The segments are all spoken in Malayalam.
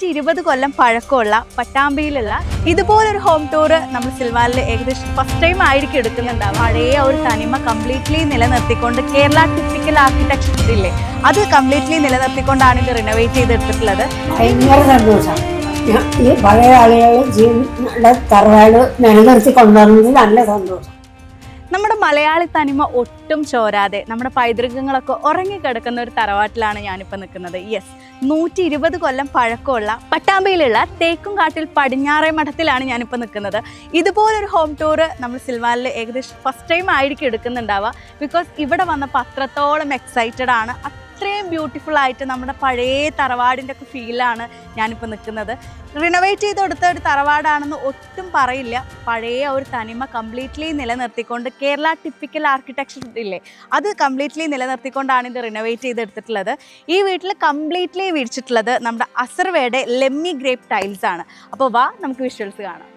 നൂറ്റി ഇരുപത് കൊല്ലം പഴക്കമുള്ള പട്ടാമ്പിയിലുള്ള ഇതുപോലൊരു ഹോം ടൂർ നമ്മൾ സിൽവാലിൽ ഏകദേശം ഫസ്റ്റ് ടൈം ആയിരിക്കും എടുക്കുന്നുണ്ടാവും പഴയ ഒരു തനിമ കംപ്ലീറ്റ്ലി നിലനിർത്തിക്കൊണ്ട് കേരള ടിപ്പിക്കൽ ആർക്കിടെക്ചർ ഇല്ലേ? അത് കംപ്ലീറ്റ്ലി നിലനിർത്തിക്കൊണ്ടാണ് ഇത് റിനോവേറ്റ് ചെയ്തെടുത്തിട്ടുള്ളത്. ഭയങ്കര സന്തോഷം. ഈ പഴയ ആളുകൾ ജീവിതം തറവാട് നിലനിർത്തി നല്ല സന്തോഷം. നമ്മുടെ മലയാളി തനിമ ഒട്ടും ചോരാതെ നമ്മുടെ പൈതൃകങ്ങളൊക്കെ ഉറങ്ങിക്കിടക്കുന്ന ഒരു തറവാട്ടിലാണ് ഞാനിപ്പോൾ നിൽക്കുന്നത്. യെസ് നൂറ്റി ഇരുപത് കൊല്ലം പഴക്കമുള്ള പട്ടാമ്പിയിലുള്ള തേക്കുംകാട്ടിൽ പടിഞ്ഞാറേ മഠത്തിലാണ് ഞാനിപ്പോൾ നിൽക്കുന്നത്. ഇതുപോലൊരു ഹോം ടൂർ നമ്മൾ സിൽവാലിൽ ഏകദേശം ഫസ്റ്റ് ടൈം ആയിരിക്കും എടുക്കുന്നുണ്ടാവുക. ബിക്കോസ് ഇവിടെ വന്നപ്പോൾ അത്രത്തോളം എക്സൈറ്റഡ് ആണ്. അത്രയും ബ്യൂട്ടിഫുൾ ആയിട്ട് നമ്മുടെ പഴയ തറവാടിന്റെ ഒക്കെ ഫീലാണ് ഞാനിപ്പോൾ നിൽക്കുന്നത്. റിനോവേറ്റ് ചെയ്ത് കൊടുത്ത ഒരു തറവാടാണെന്ന് ഒട്ടും പറയില്ല. പഴയ ഒരു തനിമ കംപ്ലീറ്റ്ലി നിലനിർത്തിക്കൊണ്ട് കേരള ടിപ്പിക്കൽ ആർക്കിടെക്ചർ ഇല്ലേ? അത് കംപ്ലീറ്റ്ലി നിലനിർത്തിക്കൊണ്ടാണ് ഇത് റിനോവേറ്റ് ചെയ്തെടുത്തിട്ടുള്ളത് ഈ വീട്ടിൽ കംപ്ലീറ്റ്ലി വിരിച്ചിട്ടുള്ളത് നമ്മുടെ അസർവയുടെ ലെമ്മി ഗ്രേപ്പ് ടൈൽസ് ആണ്. അപ്പോൾ വാ നമുക്ക് വിഷ്വൽസ് കാണാം.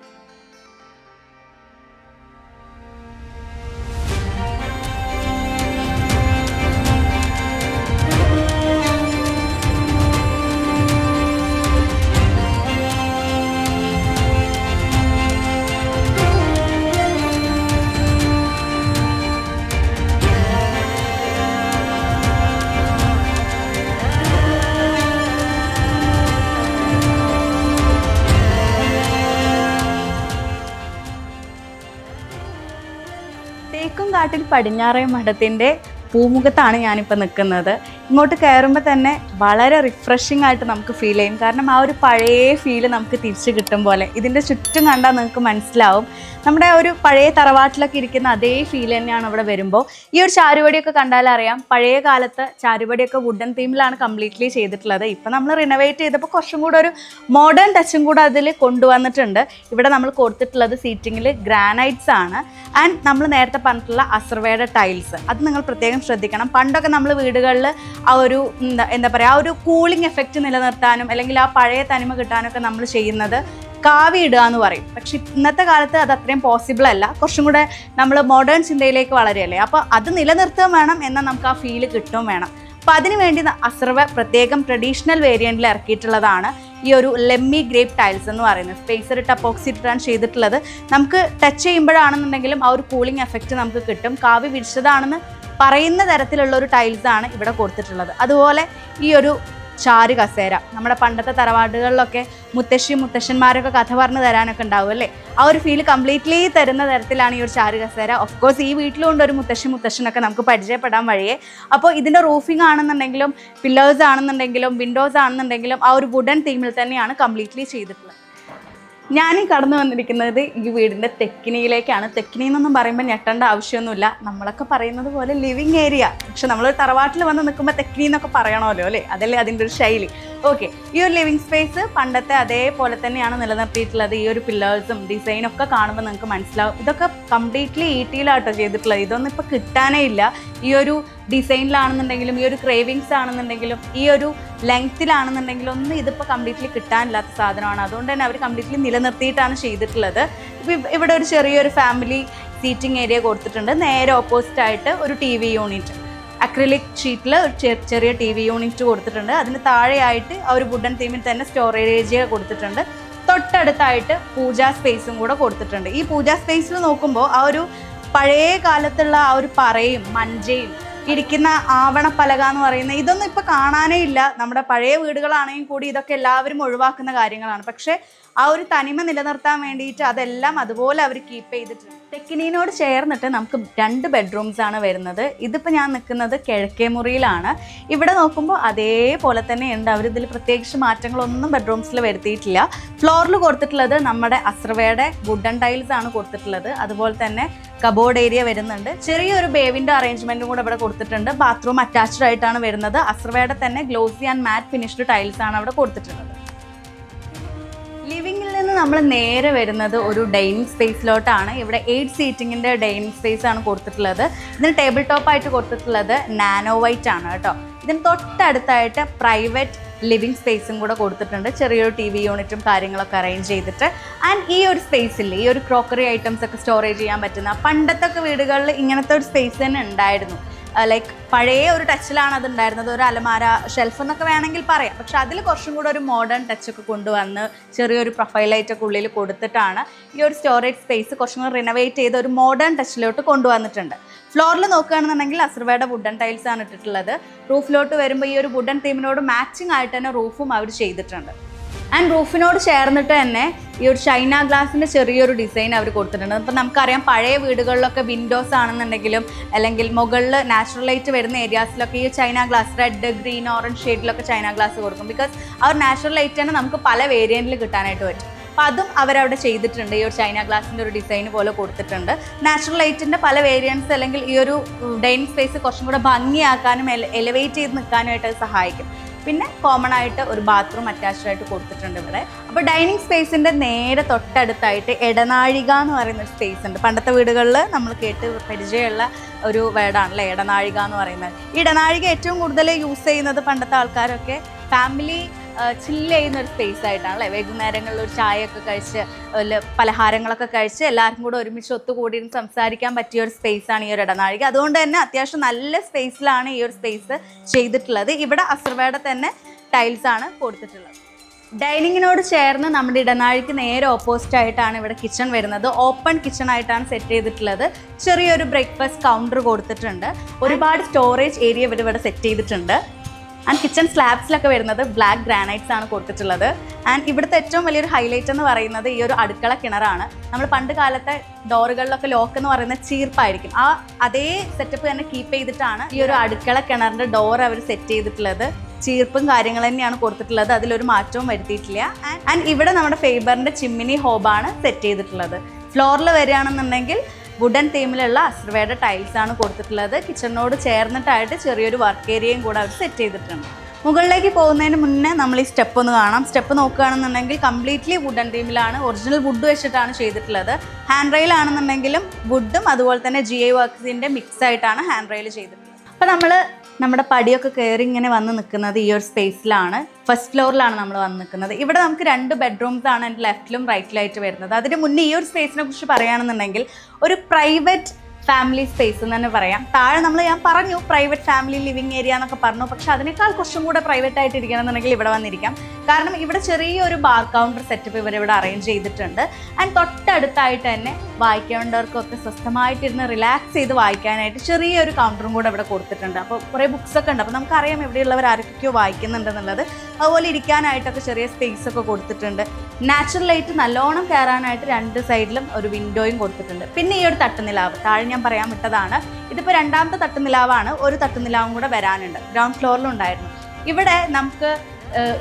തേക്കും കാട്ടിൽ പടിഞ്ഞാറേ മഠത്തിന്റെ പൂമുഖത്താണ് ഞാനിപ്പോൾ നിൽക്കുന്നത്. ഇങ്ങോട്ട് കയറുമ്പോൾ തന്നെ വളരെ റിഫ്രഷിംഗ് ആയിട്ട് നമുക്ക് ഫീൽ ചെയ്യും. കാരണം ആ ഒരു പഴയ ഫീൽ നമുക്ക് തിരിച്ചു കിട്ടും പോലെ. ഇതിന്റെ ചുറ്റും കണ്ടാൽ നിങ്ങൾക്ക് മനസ്സിലാവും. നമ്മുടെ ഒരു പഴയ തറവാട്ടിലൊക്കെ ഇരിക്കുന്ന അതേ ഫീൽ തന്നെയാണ് ഇവിടെ വരുമ്പോൾ ഈ ഒരു ചാരുപടിയൊക്കെ കണ്ടാൽ അറിയാം. പഴയ കാലത്ത് ചാരുപടിയൊക്കെ വുഡൻ തീമിലാണ് കംപ്ലീറ്റ്ലി ചെയ്തിട്ടുള്ളത്. ഇപ്പം നമ്മൾ റിനോവേറ്റ് ചെയ്തപ്പോൾ കുറച്ചും കൂടെ ഒരു മോഡേൺ ടച്ചും കൂടെ അതിൽ കൊണ്ടുവന്നിട്ടുണ്ട്. ഇവിടെ നമ്മൾ കൊടുത്തിട്ടുള്ളത് സീറ്റിങ്ങിൽ ഗ്രാനൈറ്റ്സ് ആണ്. ആൻഡ് നമ്മൾ നേരത്തെ പറഞ്ഞിട്ടുള്ള അസർവയുടെ ടൈൽസ് അത് നിങ്ങൾ പ്രത്യേകം ശ്രദ്ധിക്കണം. പണ്ടൊക്കെ നമ്മൾ വീടുകളിൽ ആ ഒരു എന്താ പറയുക ആ ഒരു കൂളിംഗ് എഫക്റ്റ് നിലനിർത്താനും അല്ലെങ്കിൽ ആ പഴയ തനിമ കിട്ടാനൊക്കെ നമ്മൾ ചെയ്യുന്നത് കാവി ഇടുക എന്ന് പറയും. പക്ഷെ ഇന്നത്തെ കാലത്ത് അത് അത്രയും പോസിബിൾ അല്ല. കുറച്ചും കൂടെ നമ്മൾ മോഡേൺ ചിന്തയിലേക്ക് വളരെയല്ലേ. അപ്പോൾ അത് നിലനിർത്തുകയും വേണം എന്നാൽ നമുക്ക് ആ ഫീൽ കിട്ടുകയും വേണം. അപ്പോൾ അതിന് വേണ്ടി അസർവ പ്രത്യേകം ട്രഡീഷണൽ വേരിയന്റിൽ ഇറക്കിയിട്ടുള്ളതാണ് ഈ ഒരു ലെമ്മി ഗ്രേപ്പ് ടൈൽസ് എന്ന് പറയുന്നത്. സ്പേസർ ഇട്ട് അപ്പോക്സി ഇട്ടാണ് ചെയ്തിട്ടുള്ളത്. നമുക്ക് ടച്ച് ചെയ്യുമ്പോഴാണെന്നുണ്ടെങ്കിലും ആ ഒരു കൂളിംഗ് എഫക്റ്റ് നമുക്ക് കിട്ടും. കാവി വിരിച്ചതാണെന്ന് പറയുന്ന തരത്തിലുള്ള ഒരു ടൈൽസ് ആണ് ഇവിടെ കൊടുത്തിട്ടുള്ളത്. അതുപോലെ ഈ ഒരു ചാരു കസേര നമ്മുടെ പണ്ടത്തെ തറവാടുകളിലൊക്കെ മുത്തശ്ശി മുത്തശ്ശന്മാരൊക്കെ കഥ പറഞ്ഞു തരാനൊക്കെ ഉണ്ടാവും അല്ലേ? ആ ഒരു ഫീൽ കംപ്ലീറ്റ്ലി തരുന്ന തരത്തിലാണ് ഈ ഒരു ചാരു കസേര. ഓഫ് കോഴ്സ് ഈ വീട്ടിലും ഉണ്ട് ഒരു മുത്തശ്ശി മുത്തശ്ശനൊക്കെ നമുക്ക് പരിചയപ്പെടാൻ വഴിയേ. അപ്പോൾ ഇതിന്റെ റൂഫിംഗ് ആണെന്നുണ്ടെങ്കിലും പില്ലേഴ്സ് ആണെന്നുണ്ടെങ്കിലും വിൻഡോസ് ആണെന്നുണ്ടെങ്കിലും ആ ഒരു വുഡൻ തീമിൽ തന്നെയാണ് കംപ്ലീറ്റ്ലി ചെയ്തിട്ടുള്ളത്. ഞാൻ കടന്നു വന്നിരിക്കുന്നത് ഈ വീടിന്റെ തെക്കിനിയിലേക്കാണ്. തെക്കിനി എന്നൊന്നും പറയുമ്പോൾ ഞെട്ടേണ്ട ആവശ്യമൊന്നുമില്ല. നമ്മളൊക്കെ പറയുന്നത് പോലെ ലിവിങ് ഏരിയ പക്ഷെ നമ്മൾ തറവാട്ടിൽ വന്ന് നിൽക്കുമ്പോൾ തെക്കിനി എന്നൊക്കെ പറയണമല്ലോ അല്ലേ? അതല്ലേ അതിന്റെ ഒരു ശൈലി. ഓക്കെ ഈ ഒരു ലിവിങ് സ്പേസ് പണ്ടത്തെ അതേപോലെ തന്നെയാണ് നിലനിർത്തിയിട്ടുള്ളത്. ഈ ഒരു പില്ലേഴ്സും ഡിസൈനും ഒക്കെ കാണുമ്പോൾ നിങ്ങൾക്ക് മനസ്സിലാവും. ഇതൊക്കെ കംപ്ലീറ്റ്ലി ഈട്ടിയിലാട്ടോ ചെയ്തിട്ടുള്ളത്. ഇതൊന്നും ഇപ്പോൾ കിട്ടാനേ ഇല്ല. ഈ ഒരു ഡിസൈനിലാണെന്നുണ്ടെങ്കിലും ഈ ഒരു ക്രേവിങ്സ് ആണെന്നുണ്ടെങ്കിലും ഈ ഒരു ലെങ്ത്തിലാണെന്നുണ്ടെങ്കിലും ഒന്നും ഇതിപ്പോൾ കംപ്ലീറ്റ്ലി കിട്ടാനില്ലാത്ത സാധനമാണ്. അതുകൊണ്ട് തന്നെ അവർ കംപ്ലീറ്റ്ലി നിലനിർത്തിയിട്ടാണ് ചെയ്തിട്ടുള്ളത്. ഇവിടെ ഒരു ചെറിയൊരു ഫാമിലി സീറ്റിംഗ് ഏരിയ കൊടുത്തിട്ടുണ്ട്. നേരെ ഓപ്പോസിറ്റ് ആയിട്ട് ഒരു ടി വി യൂണിറ്റ് അക്രിലിക് ഷീറ്റിൽ ചെറിയ ടി വി യൂണിറ്റ് കൊടുത്തിട്ടുണ്ട്. അതിന് താഴെയായിട്ട് ആ ഒരു വുഡൻ തീമിൽ തന്നെ സ്റ്റോറേജ് കൊടുത്തിട്ടുണ്ട്. തൊട്ടടുത്തായിട്ട് പൂജാ സ്പേസും കൂടെ കൊടുത്തിട്ടുണ്ട്. ഈ പൂജാ സ്പേസിൽ നോക്കുമ്പോൾ ആ ഒരു പഴയ കാലത്തുള്ള ആ ഒരു പറയും മഞ്ചയും ഇരിക്കുന്ന ആവണപ്പലക എന്ന് പറയുന്ന ഇതൊന്നും ഇപ്പൊ കാണാനേ ഇല്ല. നമ്മുടെ പഴയ വീടുകളാണെങ്കിൽ കൂടി ഇതൊക്കെ എല്ലാവരും ഒഴിവാക്കുന്ന കാര്യങ്ങളാണ്. പക്ഷെ ആ ഒരു തനിമ നിലനിർത്താൻ വേണ്ടിയിട്ട് അതെല്ലാം അതുപോലെ അവർ കീപ്പ് ചെയ്തിട്ടുണ്ട് തെക്കിനീനോട് ചേർന്നിട്ട് നമുക്ക് രണ്ട് ബെഡ്റൂംസ് ആണ് വരുന്നത്. ഇതിപ്പോൾ ഞാൻ നിൽക്കുന്നത് കിഴക്കേ മുറിയിലാണ്. ഇവിടെ നോക്കുമ്പോൾ അതേപോലെ തന്നെ ഉണ്ട് അവർ ഇതിൽ പ്രത്യേകിച്ച് മാറ്റങ്ങളൊന്നും ബെഡ്റൂംസിൽ വരുത്തിയിട്ടില്ല. ഫ്ലോറിൽ കൊടുത്തിട്ടുള്ളത് നമ്മുടെ അസ്രവയുടെ വുഡൻ ടൈൽസ് ആണ് കൊടുത്തിട്ടുള്ളത്. അതുപോലെ തന്നെ കബോർഡ് ഏരിയ വരുന്നുണ്ട്. ചെറിയൊരു ബേവിന്റെ അറേഞ്ച്മെന്റും കൂടെ ഇവിടെ കൊടുത്തിട്ടുണ്ട്. ബാത്റൂം അറ്റാച്ച്ഡ് ആയിട്ടാണ് വരുന്നത്. അസ്രവയുടെ തന്നെ glossy and matt finished tiles ആണ് അവിടെ കൊടുത്തിട്ടുള്ളത്. നമ്മൾ നേരെ വരുന്നത് ഒരു ഡൈനിങ് സ്പേസിലോട്ടാണ്. ഇവിടെ എയ്റ്റ് സീറ്റിങ്ങിന്റെ ഡൈനിങ് സ്പേസ് ആണ് കൊടുത്തിട്ടുള്ളത്. ഇതിന് ടേബിൾ ടോപ്പ് ആയിട്ട് കൊടുത്തിട്ടുള്ളത് നാനോ വൈറ്റ് ആണ് കേട്ടോ. ഇതിന് തൊട്ടടുത്തായിട്ട് പ്രൈവറ്റ് ലിവിങ് സ്പേസും കൂടെ കൊടുത്തിട്ടുണ്ട്. ചെറിയൊരു ടി വി യൂണിറ്റും കാര്യങ്ങളൊക്കെ അറേഞ്ച് ചെയ്തിട്ട്. ആൻഡ് ഈ ഒരു സ്പേസിൽ ഈ ഒരു ക്രോക്കറി ഐറ്റംസ് ഒക്കെ സ്റ്റോറേജ് ചെയ്യാൻ പറ്റുന്ന പണ്ടത്തെ വീടുകളിൽ ഇങ്ങനത്തെ ഒരു സ്പേസ് തന്നെ ഉണ്ടായിരുന്നു. ലൈക്ക് പഴയ ഒരു ടച്ചിലാണ് അത് ഉണ്ടായിരുന്നത് ഒരു അലമാര ഷെൽഫ് എന്നൊക്കെ വേണമെങ്കിൽ പറയാം. പക്ഷെ അതിൽ കുറച്ചും കൂടെ ഒരു മോഡേൺ ടച്ചൊക്കെ കൊണ്ടുവന്ന് ചെറിയൊരു പ്രൊഫൈൽ ലൈറ്റ് ഒക്കെ ഉള്ളിൽ കൊടുത്തിട്ടാണ് ഈ ഒരു സ്റ്റോറേജ് സ്പേസ് കുറച്ചും കൂടെ റിനോവേറ്റ് ചെയ്ത് ഒരു മോഡേൺ ടച്ചിലോട്ട് കൊണ്ടുവന്നിട്ടുണ്ട്. ഫ്ലോറിൽ നോക്കുകയാണെന്നുണ്ടെങ്കിൽ അസർവയുടെ വുഡൻ ടൈൽസ് ആണ് ഇട്ടിട്ടുള്ളത്. റൂഫിലോട്ട് വരുമ്പോൾ ഈ ഒരു വുഡൻ തീമിനോട് മാച്ചിങ് ആയിട്ട് തന്നെ റൂഫും അവർ ചെയ്തിട്ടുണ്ട്. ആൻഡ് റൂഫിനോട് ചേർന്നിട്ട് തന്നെ ഈ ഒരു ചൈന ഗ്ലാസിന്റെ ചെറിയൊരു ഡിസൈൻ അവർ കൊടുത്തിട്ടുണ്ട്. അപ്പം നമുക്കറിയാം പഴയ വീടുകളിലൊക്കെ വിൻഡോസ് ആണെന്നുണ്ടെങ്കിലും അല്ലെങ്കിൽ മുകളിൽ നാച്ചുറൽ ലൈറ്റ് വരുന്ന ഏരിയാസിലൊക്കെ ഈ China glass red green orange ഷെയ്ഡിലൊക്കെ China glass കൊടുക്കും. ബിക്കോസ് ഒരു നാച്ചുറൽ ലൈറ്റ് തന്നെ നമുക്ക് പല വേരിയന്റിൽ കിട്ടാനായിട്ട് പറ്റും. അപ്പോൾ അതും അവരവിടെ ചെയ്തിട്ടുണ്ട്. ഈ ഒരു ചൈന ഗ്ലാസിന്റെ ഒരു ഡിസൈൻ പോലെ കൊടുത്തിട്ടുണ്ട്. നാച്ചുറൽ ലൈറ്റിന്റെ പല വേരിയൻസ് അല്ലെങ്കിൽ ഈ ഒരു ഡൈനിങ് സ്പേസ് കുറച്ചും കൂടെ ഭംഗിയാക്കാനും എലിവേറ്റ് ചെയ്ത് നിൽക്കാനുമായിട്ട് സഹായിക്കും. പിന്നെ കോമൺ ആയിട്ട് ഒരു ബാത്റൂം അറ്റാച്ച്ഡ് ആയിട്ട് കൊടുത്തിട്ടുണ്ട് ഇവിടെ. അപ്പോൾ ഡൈനിങ് സ്പേസിന്റെ നേരെ തൊട്ടടുത്തായിട്ട് ഇടനാഴിക എന്ന് പറയുന്ന ഒരു സ്പേസ് ഉണ്ട്. പണ്ടത്തെ വീടുകളിൽ നമ്മൾ കേട്ട് പരിചയമുള്ള ഒരു വേർഡാണല്ലേ ഇടനാഴിക എന്ന് പറയുന്നത്. ഇടനാഴിക ഏറ്റവും കൂടുതൽ യൂസ് ചെയ്യുന്നത് പണ്ടത്തെ ആൾക്കാരൊക്കെ ഫാമിലി ചില്ല് ചെയ്യുന്ന ഒരു സ്പേസ് ആയിട്ടാണ് അല്ലേ വൈകുന്നേരങ്ങളിൽ ഒരു ചായയൊക്കെ കഴിച്ച് വല്ല പലഹാരങ്ങളൊക്കെ കഴിച്ച് എല്ലാവർക്കും കൂടെ ഒരുമിച്ച് ഒത്തുകൂടിയിരുന്ന് സംസാരിക്കാൻ പറ്റിയ ഒരു സ്പേസ് ആണ് ഈ ഒരു ഇടനാഴിക. അതുകൊണ്ട് തന്നെ അത്യാവശ്യം നല്ല സ്പേസിലാണ് ഈ ഒരു സ്പേസ് ചെയ്തിട്ടുള്ളത്. ഇവിടെ അസർവയുടെ തന്നെ ടൈൽസ് ആണ് കൊടുത്തിട്ടുള്ളത്. ഡൈനിങ്ങിനോട് ചേർന്ന് നമ്മുടെ ഇടനാഴിക്ക് നേരെ ഓപ്പോസിറ്റ് ആയിട്ടാണ് ഇവിടെ കിച്ചൺ വരുന്നത്. ഓപ്പൺ കിച്ചൺ ആയിട്ടാണ് സെറ്റ് ചെയ്തിട്ടുള്ളത്. ചെറിയൊരു ബ്രേക്ക്ഫാസ്റ്റ് കൗണ്ടർ കൊടുത്തിട്ടുണ്ട്. ഒരുപാട് സ്റ്റോറേജ് ഏരിയ ഇവിടെ ഇവിടെ സെറ്റ് ചെയ്തിട്ടുണ്ട്. ആൻഡ് കിച്ചൺ സ്ലാബ്സിലൊക്കെ വരുന്നത് ബ്ലാക്ക് ഗ്രാനൈറ്റ്സ് ആണ് കൊടുത്തിട്ടുള്ളത്. ആൻഡ് ഇവിടുത്തെ ഏറ്റവും വലിയൊരു ഹൈലൈറ്റ് എന്ന് പറയുന്നത് ഈ ഒരു അടുക്കള കിണറാണ്. നമ്മൾ പണ്ട് കാലത്തെ ഡോറുകളിലൊക്കെ ലോക്ക് എന്ന് പറയുന്ന ചീർപ്പായിരിക്കും. ആ അതേ സെറ്റപ്പ് തന്നെ കീപ്പ് ചെയ്തിട്ടാണ് ഈ ഒരു അടുക്കള കിണറിന്റെ ഡോർ അവർ സെറ്റ് ചെയ്തിട്ടുള്ളത്. ചീർപ്പും കാര്യങ്ങൾ തന്നെയാണ് കൊടുത്തിട്ടുള്ളത്. അതിലൊരു മാറ്റവും വരുത്തിയിട്ടില്ല. ആൻഡ് ഇവിടെ നമ്മുടെ ഫേബറിന്റെ ചിമ്മിനി ഹോബാണ് സെറ്റ് ചെയ്തിട്ടുള്ളത്. ഫ്ലോറിൽ വരികയാണെന്നുണ്ടെങ്കിൽ വുഡൻ തീമിലുള്ള അസ്രവയുടെ ടൈൽസ് ആണ് കൊടുത്തിട്ടുള്ളത്. കിച്ചണിനോട് ചേർന്നിട്ടായിട്ട് ചെറിയൊരു വർക്ക് ഏരിയയും കൂടെ അവർ സെറ്റ് ചെയ്തിട്ടുണ്ട്. മുകളിലേക്ക് പോകുന്നതിന് മുന്നേ നമ്മൾ ഈ സ്റ്റെപ്പ് ഒന്ന് കാണാം. സ്റ്റെപ്പ് നോക്കുകയാണെന്നുണ്ടെങ്കിൽ കംപ്ലീറ്റ്ലി വുഡൻ തീമിലാണ് ഒറിജിനൽ വുഡ് വെച്ചിട്ടാണ് ചെയ്തിട്ടുള്ളത്. ഹാൻഡ് റെയിൽ ആണെന്നുണ്ടെങ്കിലും വുഡും അതുപോലെ തന്നെ ജി ഐ വർക്ക്സിന്റെ മിക്സ് ആയിട്ടാണ് ഹാൻഡ് റെയിൽ ചെയ്തിട്ടുള്ളത്. അപ്പോൾ നമ്മൾ നമ്മുടെ പടിയൊക്കെ കയറി ഇങ്ങനെ വന്ന് നിൽക്കുന്നത് ഈ ഒരു സ്പേസിലാണ് ഫസ്റ്റ് ഫ്ലോറിലാണ് നമ്മൾ വന്ന് നിൽക്കുന്നത് ഇവിടെ നമുക്ക് രണ്ട് ബെഡ്റൂംസ് ആണ് എന്റെ ലെഫ്റ്റിലും റൈറ്റിലായിട്ട് വരുന്നത്. അതിന് മുന്നേ ഈ ഒരു സ്പേസിനെ കുറിച്ച് പറയുകയാണെന്നുണ്ടെങ്കിൽ ഒരു പ്രൈവറ്റ് ഫാമിലി സ്പേസ് എന്ന് തന്നെ പറയാം. താഴെ നമ്മൾ ഞാൻ പറഞ്ഞു പ്രൈവറ്റ് ഫാമിലി ലിവിങ് ഏരിയ എന്നൊക്കെ പറഞ്ഞു. പക്ഷെ അതിനേക്കാൾ കുറച്ചും കൂടെ പ്രൈവറ്റ് ആയിട്ട് ഇരിക്കണം എന്നുണ്ടെങ്കിൽ ഇവിടെ വന്നിരിക്കാം. കാരണം ഇവിടെ ചെറിയൊരു ബാർ കൗണ്ടർ സെറ്റപ്പ് ഇവർ ഇവിടെ അറേഞ്ച് ചെയ്തിട്ടുണ്ട്. ആൻഡ് തൊട്ടടുത്തായിട്ട് തന്നെ വായിക്കേണ്ടവർക്കൊക്കെ സ്വസ്ഥമായിട്ടിരുന്ന് റിലാക്സ് ചെയ്ത് വായിക്കാനായിട്ട് ചെറിയൊരു കൗണ്ടറും കൂടെ ഇവിടെ കൊടുത്തിട്ടുണ്ട്. അപ്പോൾ കുറേ ബുക്സ് ഒക്കെ ഉണ്ട്. അപ്പോൾ നമുക്കറിയാം ഇവിടെയുള്ളവർ ആരൊക്കെയോ വായിക്കുന്നുണ്ടെന്നുള്ളത്. അതുപോലെ ഇരിക്കാനായിട്ടൊക്കെ ചെറിയ സ്പേസ് ഒക്കെ കൊടുത്തിട്ടുണ്ട്. നാച്ചുറൽ ലൈറ്റ് നല്ലോണം കയറാനായിട്ട് രണ്ട് സൈഡിലും ഒരു വിൻഡോയും കൊടുത്തിട്ടുണ്ട്. പിന്നെ ഈ ഒരു തട്ടുനിലാവ്. താഴെ ഞാൻ പറയാൻ വിട്ടതാണ്. ഇതിപ്പോൾ രണ്ടാമത്തെ തട്ടുനിലാവാണ്. ഒരു തട്ടുനിലാവും കൂടെ വരാനുണ്ട്. ഗ്രൗണ്ട് ഫ്ലോറിലുണ്ടായിരുന്നു ഇവിടെ നമുക്ക്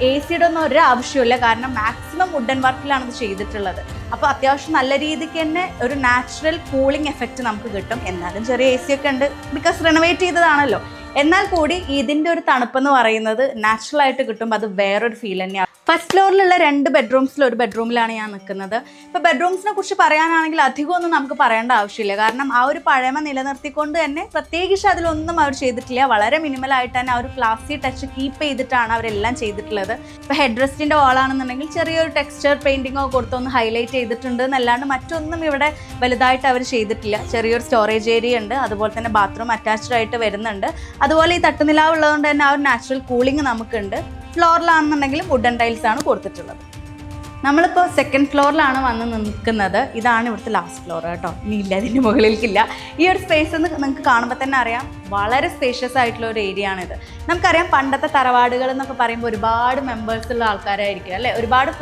എ സിയുടെ ഒന്നും ഒരു ആവശ്യമില്ല കാരണം മാക്സിമം വുഡൻ വർക്കിലാണ് ഇത് ചെയ്തിട്ടുള്ളത്. അപ്പോൾ അത്യാവശ്യം നല്ല രീതിക്ക് തന്നെ ഒരു നാച്ചുറൽ കൂളിംഗ് എഫക്റ്റ് നമുക്ക് കിട്ടും. എന്നാലും ചെറിയ എ സി ഒക്കെ ഉണ്ട്. ബിക്കോസ് റിനോവേറ്റ് ചെയ്തതാണല്ലോ. എന്നാൽ കൂടി ഇതിന്റെ ഒരു തണുപ്പെന്ന് പറയുന്നത് നാച്ചുറൽ ആയിട്ട് കിട്ടുമ്പോൾ അത് വേറൊരു ഫീൽ തന്നെയാണ് ഫസ്റ്റ് ഫ്ലോറിലുള്ള രണ്ട് ബെഡ്റൂംസിൽ ഒരു ബെഡ്റൂമിലാണ് ഞാൻ നിൽക്കുന്നത്. ഇപ്പോൾ ബെഡ്റൂംസിനെ കുറിച്ച് പറയാനാണെങ്കിൽ അധികമൊന്നും നമുക്ക് പറയേണ്ട ആവശ്യമില്ല. കാരണം ആ ഒരു പഴമ നിലനിർത്തിക്കൊണ്ട് തന്നെ പ്രത്യേകിച്ച് അതിലൊന്നും അവർ ചെയ്തിട്ടില്ല. വളരെ മിനിമലായിട്ട് തന്നെ ആ ഒരു ക്ലാസ്സി ടച്ച് കീപ്പ് ചെയ്തിട്ടാണ് അവരെല്ലാം ചെയ്തിട്ടുള്ളത്. ഇപ്പോൾ ഹെഡ് റെസ്റ്റിന്റെ വാളാണെന്നുണ്ടെങ്കിൽ ചെറിയൊരു ടെക്സ്ചർ പെയിന്റിങ്ങോ കൊടുത്തൊന്ന് ഹൈലൈറ്റ് ചെയ്തിട്ടുണ്ട് എന്നല്ലാണ്ട് മറ്റൊന്നും ഇവിടെ വലുതായിട്ട് അവർ ചെയ്തിട്ടില്ല. ചെറിയൊരു സ്റ്റോറേജ് ഏരിയ ഉണ്ട്. അതുപോലെ തന്നെ ബാത്റൂം അറ്റാച്ച്ഡ് ആയിട്ട് വരുന്നുണ്ട്. അതുപോലെ ഈ തട്ടുനിലാവുള്ളതുകൊണ്ട് തന്നെ ആ ഒരു നാച്ചുറൽ കൂളിംഗ് നമുക്കുണ്ട്. ഫ്ലോറിലാണെന്നുണ്ടെങ്കിലും വുഡൻ ടൈൽസ് ആണ് കൊടുത്തിട്ടുള്ളത്. നമ്മളിപ്പോൾ സെക്കൻഡ് ഫ്ലോറിലാണ് വന്ന് നിൽക്കുന്നത്. ഇതാണ് ഇവിടുത്തെ ലാസ്റ്റ് ഫ്ലോർ കേട്ടോ. ഇനി ഇല്ല അതിന്റെ മുകളിലേക്കില്ല. ഈ ഒരു സ്പേസ് ഒന്ന് നിങ്ങൾക്ക് കാണുമ്പോൾ തന്നെ അറിയാം. വളരെ സ്പേഷ്യസ് ആയിട്ടുള്ള ഒരു ഏരിയ ആണിത്. നമുക്കറിയാം പണ്ടത്തെ തറവാടുകൾ എന്നൊക്കെ പറയുമ്പോൾ ഒരുപാട് മെമ്പേഴ്സ് ഉള്ള ആൾക്കാരായിരിക്കും അല്ലേ? ഒരുപാട്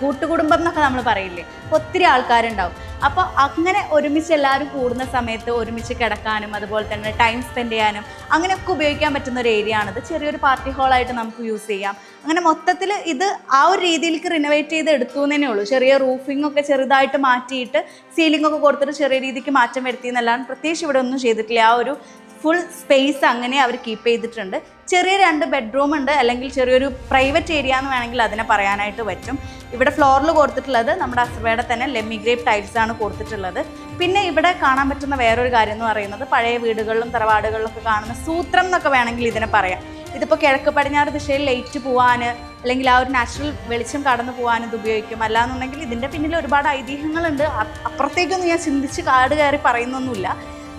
കൂട്ടുകുടുംബം എന്നൊക്കെ നമ്മൾ പറയില്ലേ? ഒത്തിരി ആൾക്കാരുണ്ടാവും. അപ്പോൾ അങ്ങനെ ഒരുമിച്ച് എല്ലാവരും കൂടുന്ന സമയത്ത് ഒരുമിച്ച് കിടക്കാനും അതുപോലെ തന്നെ ടൈം സ്പെൻഡ് ചെയ്യാനും അങ്ങനെയൊക്കെ ഉപയോഗിക്കാൻ പറ്റുന്ന ഒരു ഏരിയ ആണിത്. ചെറിയൊരു പാർട്ടി ഹാളായിട്ട് നമുക്ക് യൂസ് ചെയ്യാം. അങ്ങനെ മൊത്തത്തിൽ ഇത് ആ ഒരു രീതിയിലേക്ക് റിനോവേറ്റ് ചെയ്ത് എടുത്തു എന്നേ ഉള്ളൂ. ചെറിയ റൂഫിംഗ് ഒക്കെ ചെറുതായിട്ട് മാറ്റിയിട്ട് സീലിംഗ് ഒക്കെ കൊടുത്തിട്ട് ചെറിയ രീതിക്ക് മാറ്റം വരുത്തി എന്നല്ലാണ്ട് പ്രത്യേകിച്ച് ഇവിടെ ഒന്നും ചെയ്തിട്ടില്ല. ആ ഒരു ഫുൾ സ്പേസ് അങ്ങനെ അവർ കീപ്പ് ചെയ്തിട്ടുണ്ട്. ചെറിയ രണ്ട് ബെഡ്റൂം ഉണ്ട്. അല്ലെങ്കിൽ ചെറിയൊരു പ്രൈവറ്റ് ഏരിയ എന്ന് വേണമെങ്കിൽ അതിനെ പറയാനായിട്ട് പറ്റും. ഇവിടെ ഫ്ലോറിൽ കൊടുത്തിട്ടുള്ളത് നമ്മുടെ അസർവയുടെ തന്നെ ലെമ്മി ഗ്രേപ്പ് ടൈൽസ് ആണ് കൊടുത്തിട്ടുള്ളത്. പിന്നെ ഇവിടെ കാണാൻ പറ്റുന്ന വേറൊരു കാര്യം എന്ന് പറയുന്നത് പഴയ വീടുകളിലും തറവാടുകളിലൊക്കെ കാണുന്ന സൂത്രം എന്നൊക്കെ വേണമെങ്കിൽ ഇതിനെ പറയാം. ഇതിപ്പോൾ കിഴക്ക് പടിഞ്ഞാറ് ദിശയിൽ ലൈറ്റ് പോവാൻ അല്ലെങ്കിൽ ആ ഒരു നാച്ചുറൽ വെളിച്ചം കടന്നു പോകാൻ ഇത് ഉപയോഗിക്കും. അല്ലാന്നുണ്ടെങ്കിൽ ഇതിന്റെ പിന്നിൽ ഒരുപാട് ഐതിഹ്യങ്ങളുണ്ട്. അപ്പുറത്തേക്കൊന്നും ഞാൻ ചിന്തിച്ച് കാട് കയറി പറയുന്നൊന്നുമില്ല.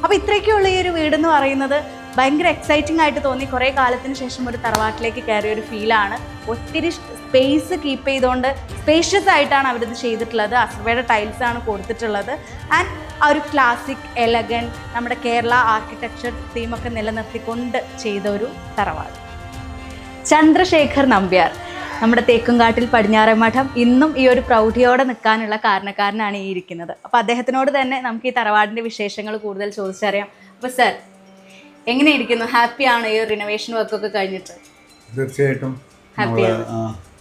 അപ്പോൾ ഇത്രയൊക്കെയുള്ള ഈ ഒരു വീട് എന്ന് പറയുന്നത് ഭയങ്കര എക്സൈറ്റിംഗ് ആയിട്ട് തോന്നി. കുറേ കാലത്തിന് ശേഷം ഒരു തറവാട്ടിലേക്ക് കയറിയ ഒരു ഫീലാണ് ഒത്തിരി സ്പേസ് കീപ്പ് ചെയ്തുകൊണ്ട് സ്പേഷ്യസ് ആയിട്ടാണ് അവരിത് ചെയ്തിട്ടുള്ളത്. അസർവയുടെ ടൈൽസ് ആണ് കൊടുത്തിട്ടുള്ളത്. ആൻഡ് ആ ഒരു ക്ലാസിക് എലഗൻ നമ്മുടെ കേരള ആർക്കിടെക്ചർ തീമൊക്കെ നിലനിർത്തിക്കൊണ്ട് ചെയ്ത ഒരു തറവാട്. ചന്ദ്രശേഖർ നമ്പ്യാർ. നമ്മുടെ തേക്കുംകാട്ടിൽ പടിഞ്ഞാറേ മഠം ഇന്നും ഈ ഒരു പ്രൗഢിയോടെ നിൽക്കാനുള്ള കാരണക്കാരനാണ് ഈ ഇരിക്കുന്നത്. അപ്പോൾ അദ്ദേഹത്തിനോട് തന്നെ നമുക്ക് ഈ തറവാടിന്റെ വിശേഷങ്ങൾ കൂടുതൽ ചോദിച്ചറിയാം. അപ്പോൾ സർ എങ്ങനെ ഇരിക്കുന്നു? ഹാപ്പിയാണ് ഈ റിനോവേഷൻ വർക്കൊക്കെ കഴിഞ്ഞിട്ട്? തീർച്ചയായിട്ടും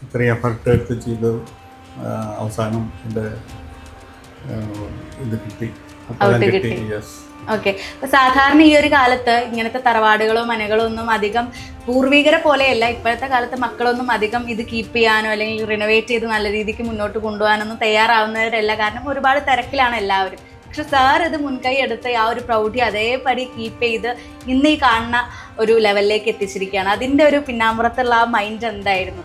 ഇത്രയും എഫർട്ട് എടുത്ത് ചെയ്ത് അവസാനം എന്റെ ഇത് കിട്ടി. കിട്ടി. യെസ് ഓക്കെ അപ്പോൾ സാധാരണ ഈ ഒരു കാലത്ത് ഇങ്ങനത്തെ തറവാടുകളോ മനകളോ ഒന്നും അധികം പൂർവികരെ പോലെയല്ല. ഇപ്പോഴത്തെ കാലത്ത് മക്കളൊന്നും അധികം ഇത് കീപ്പ് ചെയ്യാനോ അല്ലെങ്കിൽ റിനോവേറ്റ് ചെയ്ത് നല്ല രീതിക്ക് മുന്നോട്ട് കൊണ്ടുപോകാനൊന്നും തയ്യാറാവുന്നവരല്ല. കാരണം ഒരുപാട് തിരക്കിലാണ് എല്ലാവരും. പക്ഷെ സാർ ഇത് മുൻകൈ എടുത്ത് ആ ഒരു പ്രൗഢി അതേപടി കീപ്പ് ചെയ്ത് ഇന്ന് ഈ കാണുന്ന ഒരു ലെവലിലേക്ക് എത്തിച്ചിരിക്കുകയാണ്. അതിന്റെ ഒരു പിന്നാമ്പുറത്തുള്ള ആ മൈൻഡ് എന്തായിരുന്നു?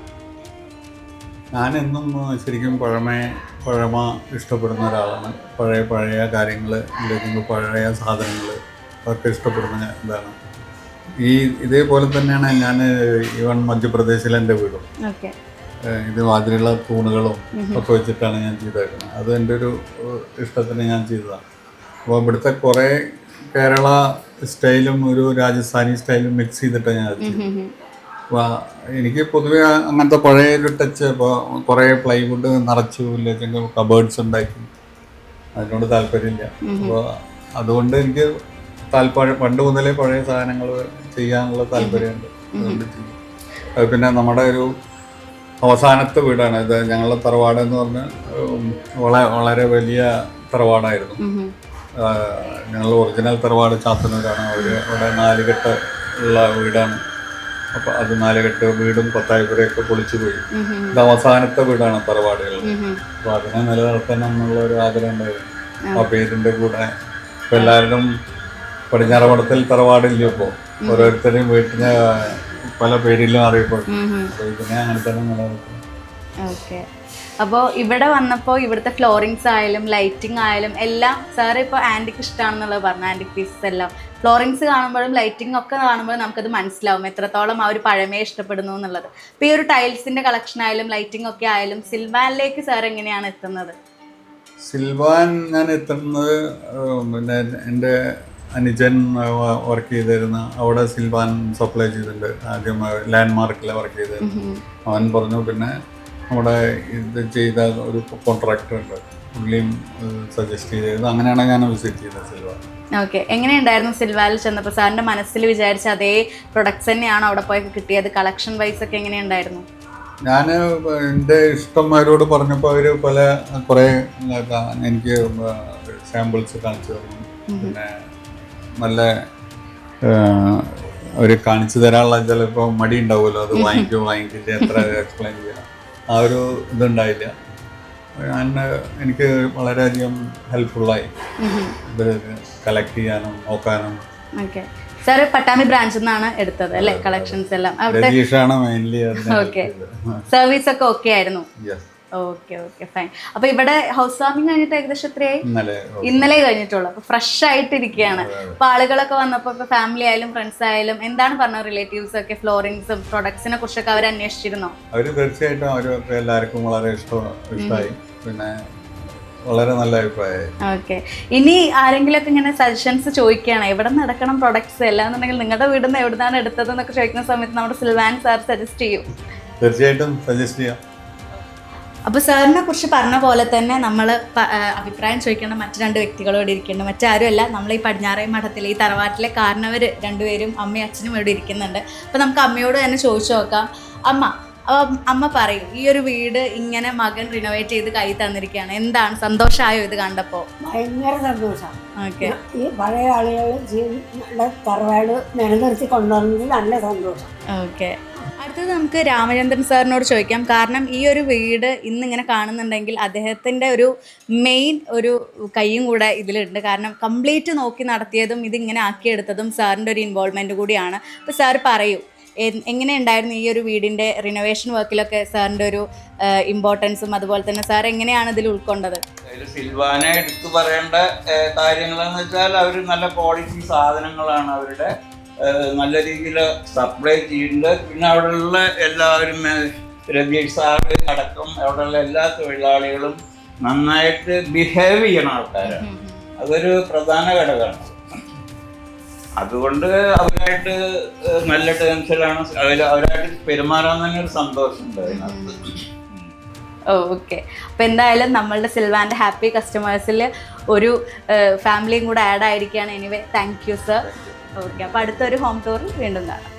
ഞാനെന്നും ശരിക്കും പഴമയെ പഴമ ഇഷ്ടപ്പെടുന്ന ഒരാളാണ്. പഴയ പഴയ കാര്യങ്ങൾ അല്ലെങ്കിൽ പഴയ സാധനങ്ങൾ അതൊക്കെ ഇഷ്ടപ്പെടുന്ന ഇതാണ്. ഈ ഇതേപോലെ തന്നെയാണ് ഞാൻ ഈവൺ മധ്യപ്രദേശിലെ എന്റെ വീടും. ഇത് മാതിരിയുള്ള തൂണുകളും ഒക്കെ വെച്ചിട്ടാണ് ഞാൻ ചെയ്തേക്കുന്നത്. അത് എന്റെ ഒരു ഇഷ്ടത്തിന് ഞാൻ ചെയ്തതാണ്. അപ്പോൾ ഇവിടുത്തെ കുറേ കേരള സ്റ്റൈലും ഒരു രാജസ്ഥാനി സ്റ്റൈലും മിക്സ് ചെയ്തിട്ടാണ് ഞാൻ അത് ചെയ്തത്. എനിക്ക് പൊതുവേ അങ്ങനത്തെ പഴയ ഒരു ടച്ച് ഇപ്പോൾ കുറേ പ്ലൈവുഡ് നിറച്ചു ഇല്ലെങ്കിൽ കബേർഡ്സ് ഉണ്ടാക്കി. അതിനോട് താല്പര്യമില്ല. അപ്പോൾ അതുകൊണ്ട് എനിക്ക് താല്പര്യം പണ്ട് മുതലേ പഴയ സാധനങ്ങൾ ചെയ്യാനുള്ള താല്പര്യമുണ്ട്. അതുകൊണ്ട് ചെയ്യും. അത് പിന്നെ നമ്മുടെ ഒരു അവസാനത്തെ വീടാണ്. ഇത് ഞങ്ങളുടെ തറവാട് എന്ന് പറഞ്ഞാൽ വളരെ വളരെ വലിയ തറവാടായിരുന്നു. ഞങ്ങൾ ഒറിജിനൽ തറവാട് ചാത്തന്നൂരാണ്. അവർ അവിടെ നാലുകെട്ട് ഉള്ള വീടാണ്. അപ്പോൾ അത് നാലുകെട്ട് വീടും പത്തായപ്പുരയൊക്കെ പൊളിച്ചു പോയി. ഇത് അവസാനത്തെ വീടാണ് തറവാടുകൾ. അപ്പൊ അതിനെ നിലനിർത്തണം എന്നുള്ള ഒരു ആഗ്രഹം ഉണ്ടായിരുന്നു. അപ്പൊ ഇതിന്റെ കൂടെ ഇപ്പൊ എല്ലാവരും പടിഞ്ഞാറ് പടത്തിൽ തറവാടില്ല ഇപ്പോൾ ഓരോരുത്തരെയും വീട്ടിന് പല പേരിലും അറിയപ്പെടും അപ്പൊ ഇതിനെ അങ്ങനെ തന്നെ നിലനിർത്തും. ഓക്കെ. അപ്പോൾ ഇവിടെ വന്നപ്പോൾ ഇവിടുത്തെ ഫ്ലോറിങ്സ് ആയാലും ലൈറ്റിംഗ് ആയാലും എല്ലാം സാർ ഇപ്പോൾ ആന്റിക്ക് ഇഷ്ടമാണെന്നുള്ളത് പറഞ്ഞു. ആന്റിക് പീസസ് എല്ലാം. ഫ്ലോറിങ്സ് കാണുമ്പോഴും ലൈറ്റിംഗ് ഒക്കെ കാണുമ്പോഴും നമുക്കത് മനസ്സിലാവും. എത്രത്തോളം ആ ഒരു പഴമയെ ഇഷ്ടപ്പെടുന്നു എന്നുള്ളത്. അപ്പോൾ ഈ ഒരു ടൈൽസിന്റെ കളക്ഷൻ ആയാലും ലൈറ്റിംഗ് ഒക്കെ ആയാലും സിൽവാനിലേക്ക് സാർ എങ്ങനെയാണ് എത്തുന്നത്? സിൽവാൻ ഞാൻ എത്തുന്നത് പിന്നെ എന്റെ അനുജൻ വർക്ക് ചെയ്തിരുന്ന അവിടെ സിൽവാൻ സപ്ലൈ ചെയ്തിട്ടുണ്ട്. ആദ്യം ലാൻഡ് മാർക്കിൽ വർക്ക് ചെയ്തിരുന്നു. അവൻ പറഞ്ഞു പിന്നെ നമ്മുടെ ഇത് ചെയ്ത ഒരു കോൺട്രാക്ടർ ഉണ്ട്. പുള്ളിയും സജസ്റ്റ് ചെയ്തിരുന്നു അങ്ങനെയാണ് ഞാൻ വിസിറ്റ് ചെയ്തത് സിൽവാൻ. ഓക്കെ എങ്ങനെയുണ്ടായിരുന്നു സിൽവാലിൽ ചെന്നപ്പോൾ? സാറിന്റെ മനസ്സിൽ വിചാരിച്ച അതേ പ്രൊഡക്ട്സ് തന്നെയാണ് അവിടെ പോയി കിട്ടിയത്? കളക്ഷൻ വൈസ് ഒക്കെ എങ്ങനെയുണ്ടായിരുന്നു? ഞാൻ എന്റെ ഇഷ്ടന്മാരോട് പറഞ്ഞപ്പോൾ അവർ പല കുറേ എനിക്ക് സാമ്പിൾസ് കാണിച്ചു തന്നു. പിന്നെ നല്ല അവർ കാണിച്ചു തരാനുള്ള ചിലപ്പോൾ മടി ഉണ്ടാവുമല്ലോ. അത് വാങ്ങിക്കും വാങ്ങിക്കും എത്ര എക്സ്പ്ലെയിൻ ചെയ്യാം. ആ ഒരു ഇതുണ്ടായില്ല. ഞാൻ എനിക്ക് വളരെയധികം ഹെൽപ്ഫുള്ളായി ഇത് കളക്ട് ചെയ്യാനും നോക്കാനും. ഓക്കെ പട്ടാമി പട്ടാമ്പി ബ്രാഞ്ചിൽ നിന്നാണ് എടുത്തത് അല്ലേ? കളക്ഷൻസ് എല്ലാം. സർവീസ് ഒക്കെ ഓക്കെ ആയിരുന്നു? ഓക്കെ ഓക്കെ ഫൈൻ അപ്പൊ ഇവിടെ ഹൗസ് വാമിംഗ് കഴിഞ്ഞിട്ട് ഏകദേശം എത്രയായി? ഇന്നലെ കഴിഞ്ഞിട്ടുള്ളൂ. അപ്പൊ ഫ്രഷ് ആയിട്ടിരിക്കുകയാണ്. അപ്പൊ ആളുകളൊക്കെ വന്നപ്പോ ഇപ്പൊ ഫാമിലി ആയാലും ഫ്രണ്ട്സ് ആയാലും എന്താണ് പറഞ്ഞത്? റിലേറ്റീവ്സ് ഒക്കെ ഫ്ലോറിങ്സും പ്രൊഡക്ട്സിനെ കുറിച്ചൊക്കെ അവർ അന്വേഷിച്ചിരുന്നോ? അവർ തീർച്ചയായിട്ടും അവർ എല്ലാവർക്കും വളരെ ഇഷ്ടമാണ് ഇഷ്ടമായി പിന്നെ വളരെ നല്ല അഭിപ്രായം ഓക്കെ. ഇനി ആരെങ്കിലുമൊക്കെ ഇങ്ങനെ സജഷൻസ് ചോദിക്കുകയാണ് എവിടെ നടക്കണം പ്രൊഡക്ട്സ് അല്ലാന്നുണ്ടെങ്കിൽ നിങ്ങളുടെ വീട് നിന്ന് എവിടുന്നാണ് എടുത്തത് എന്നൊക്കെ ചോദിക്കുന്ന സമയത്ത് നമ്മുടെ സിൽവാൻ സാർ സജസ്റ്റ് ചെയ്യും. തീർച്ചയായിട്ടും സജസ്റ്റ് ചെയ്യാം. അപ്പോൾ സാറിനെ കുറിച്ച് പറഞ്ഞ പോലെ തന്നെ നമ്മൾ അഭിപ്രായം ചോദിക്കേണ്ട മറ്റു രണ്ട് വ്യക്തികളോട് ഇരിക്കുന്നുണ്ട് മറ്റാരുമല്ല നമ്മൾ ഈ പടിഞ്ഞാറേ മഠത്തിൽ ഈ തറവാട്ടിലെ കാരണവർ രണ്ടുപേരും അമ്മയും അച്ഛനും ഇവിടെ ഇരിക്കുന്നുണ്ട്. അപ്പോൾ നമുക്ക് അമ്മയോട് തന്നെ ചോദിച്ചു നോക്കാം. അമ്മ അപ്പം അമ്മ പറയും ഈ ഒരു വീട് ഇങ്ങനെ മകൻ റിനോവേറ്റ് ചെയ്ത് കൈ തന്നിരിക്കുകയാണ്. എന്താണ്? സന്തോഷമായോ ഇത് കണ്ടപ്പോൾ ഭയങ്കര സന്തോഷം. ഓക്കെ. ഈ പഴയ ആളുകൾ നല്ല തറവാട് നിലനിർത്തി കൊണ്ടുവന്നതിൽ നല്ല സന്തോഷം. ഓക്കെ. അടുത്തത് നമുക്ക് രാമചന്ദ്രൻ സാറിനോട് ചോദിക്കാം. കാരണം ഈ ഒരു വീട് ഇന്നിങ്ങനെ കാണുന്നുണ്ടെങ്കിൽ അദ്ദേഹത്തിന്റെ ഒരു മെയിൻ ഒരു കൈയും കൂടെ ഇതിലുണ്ട്. കാരണം കംപ്ലീറ്റ് നോക്കി നടത്തിയതും ഇതിങ്ങനെ ആക്കിയെടുത്തതും സാറിന്റെ ഒരു ഇൻവോൾവ്മെന്റ് കൂടിയാണ്. അപ്പോൾ സാർ പറയൂ എ- എങ്ങനെയുണ്ടായിരുന്നു ഈ ഒരു വീടിന്റെ റിനോവേഷൻ വർക്കിലൊക്കെ സാറിന്റെ ഒരു ഇമ്പോർട്ടൻസും അതുപോലെ തന്നെ സാർ എങ്ങനെയാണ് ഇതിൽ ഉൾക്കൊണ്ടത്? സിൽവാന എടുത്തു പറയേണ്ട കാര്യങ്ങളെന്ന് വെച്ചാൽ അവർ നല്ല ക്വാളിറ്റി സാധനങ്ങളാണ് അവരുടെ. നല്ല രീതിയിൽ സപ്ലൈ ചെയ്യുന്നുണ്ട്. പിന്നെ അവിടെയുള്ള എല്ലാവരും രമേഷ് രതീഷ് സാറ് അടക്കം അവിടെയുള്ള എല്ലാ തൊഴിലാളികളും നന്നായിട്ട് ബിഹേവ് ചെയ്യണ ആൾക്കാരാണ്. അതൊരു പ്രധാന ഘടകമാണ്. അതുകൊണ്ട് അവരായിട്ട് നല്ല ടേംസിലാണ് അവരായിട്ട് പെരുമാറാൻ തന്നെ ഒരു സന്തോഷമുണ്ട് അതിനകത്ത്. ഓക്കെ. അപ്പോൾ എന്തായാലും നമ്മളുടെ സിൽവാന്റെ ഹാപ്പി കസ്റ്റമേഴ്സിൽ ഒരു ഫാമിലിയും കൂടെ ആഡ് ആയിരിക്കുകയാണ്. Anyway thank you sir okay അപ്പോൾ അടുത്തൊരു ഹോം ടൂറിൽ വീണ്ടും കാണാം.